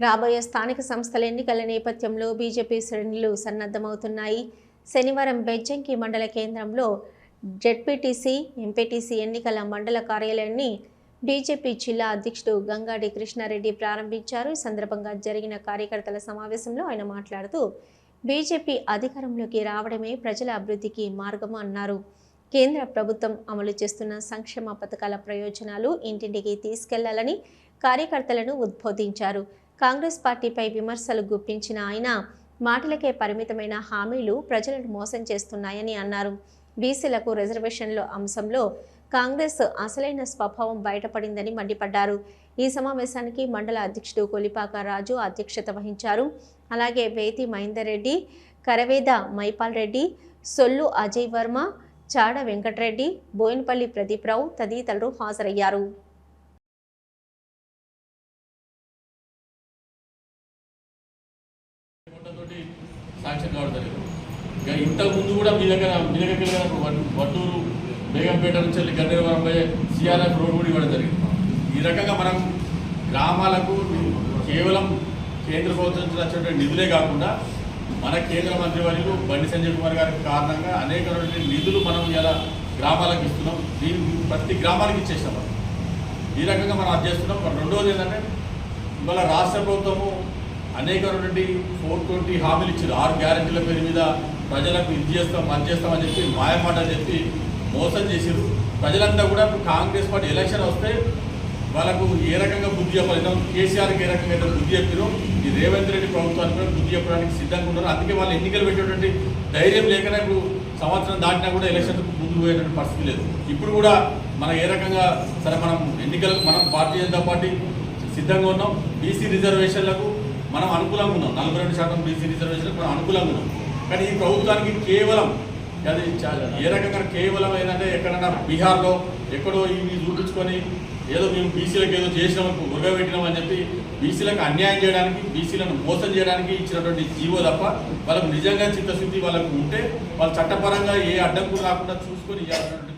రాబోయే స్థానిక సంస్థల ఎన్నికల నేపథ్యంలో బీజేపీ శ్రేణులు సన్నద్ధమవుతున్నాయి. శనివారం బెజ్జంకి మండల కేంద్రంలో జెడ్పీటీసీ ఎంపీటీసీ ఎన్నికల మండల కార్యాలయాన్ని బీజేపీ జిల్లా అధ్యక్షుడు గంగాడి కృష్ణారెడ్డి ప్రారంభించారు. ఈ సందర్భంగా జరిగిన కార్యకర్తల సమావేశంలో ఆయన మాట్లాడుతూ బీజేపీ అధికారంలోకి రావడమే ప్రజల అభివృద్ధికి మార్గం అన్నారు. కేంద్ర ప్రభుత్వం అమలు చేస్తున్న సంక్షేమ పథకాల ప్రయోజనాలు ఇంటింటికి తీసుకెళ్ళాలని కార్యకర్తలను ఉద్బోధించారు. కాంగ్రెస్ పార్టీపై విమర్శలు గుప్పించిన ఆయన మాటలకే పరిమితమైన హామీలు ప్రజలను మోసం చేస్తున్నాయని అన్నారు. బీసీలకు రిజర్వేషన్ల అంశంలో కాంగ్రెస్ అసలైన స్వభావం బయటపడిందని మండిపడ్డారు. ఈ సమావేశానికి మండల అధ్యక్షుడు కొలిపాక రాజు అధ్యక్షత వహించారు. అలాగే వేతి మహేందర్ రెడ్డి కరవేద మైపాల్ రెడ్డి సొల్లు అజయ్ వర్మ చాడ వెంకటరెడ్డి బోయినపల్లి ప్రదీప్రావు తదితరులు హాజరయ్యారు. తోటి సాక్ష్యం కావడం జరిగింది. ఇక ఇంతకుముందు కూడా మీ దగ్గర మీ దగ్గరికి వెళ్ళినప్పుడు వట్టూరు బేగంపేట నుంచి వెళ్ళి గన్నేరవరం పోయే సిఆర్ఎఫ్ రోడ్ కూడా ఇవ్వడం జరిగింది. ఈ రకంగా మనం గ్రామాలకు కేవలం కేంద్ర ప్రభుత్వం నుంచి వచ్చినటువంటి నిధులే కాకుండా మన కేంద్ర మంత్రి వర్యులు బండి సంజయ్ కుమార్ గారి కారణంగా అనేక నిధులు మనం ఇలా గ్రామాలకు ఇస్తున్నాం. దీన్ని ప్రతి గ్రామానికి ఇచ్చేసాం ఈ రకంగా మనం అది చేస్తున్నాం. రెండోది ఏంటంటే ఇవాళ రాష్ట్ర ప్రభుత్వము అనేకటువంటి ఫోర్ ట్వంటీ హామీలు ఇచ్చారు. ఆరు గ్యారెంటీల పేరు మీద ప్రజలకు ఇది చేస్తాం అది చేస్తామని చెప్పి మాయమాట చెప్పి మోసం చేశారు. ప్రజలంతా కూడా కాంగ్రెస్ పార్టీ ఎలక్షన్ వస్తే వాళ్ళకు ఏ రకంగా బుద్ధి చెప్పాలి? కేసీఆర్కి ఏ రకంగా అయితే బుద్ధి చెప్పారో? ఈ రేవంత్ రెడ్డి ప్రభుత్వానికి కూడా బుద్ధి చెప్పడానికి సిద్ధంగా ఉన్నారు. అందుకే వాళ్ళు ఎన్నికలు పెట్టేటువంటి ధైర్యం లేకనే ఇప్పుడు సంవత్సరం దాటినా కూడా ఎలక్షన్ ముందుకు పోయేటువంటి పరిస్థితి లేదు. ఇప్పుడు కూడా మనం ఏ రకంగా సరే మనం ఎన్నికలకు మనం భారతీయ జనతా పార్టీ సిద్ధంగా ఉన్నాం. బీసీ రిజర్వేషన్లకు మనం అనుకూలంగా ఉన్నాం. నలభై రెండు శాతం బీసీ రిజర్వేషన్లకు మనం అనుకూలంగా ఉన్నాం. కానీ ఈ ప్రభుత్వానికి కేవలం అది ఏ రకంగా కేవలం ఏంటంటే ఎక్కడన్నా బీహార్లో ఎక్కడో ఇవి చూపించుకొని ఏదో మేము బీసీలకు ఏదో చేసినాం ఉరగబెట్టినాం అని చెప్పి బీసీలకు అన్యాయం చేయడానికి బీసీలను మోసం చేయడానికి ఇచ్చినటువంటి జీవో తప్ప వాళ్ళకు నిజంగా చిత్తశుద్ధి వాళ్ళకు ఉంటే వాళ్ళు చట్టపరంగా ఏ అడ్డంకులు రాకుండా చూసుకొని ఇవ్వాలన్నటువంటి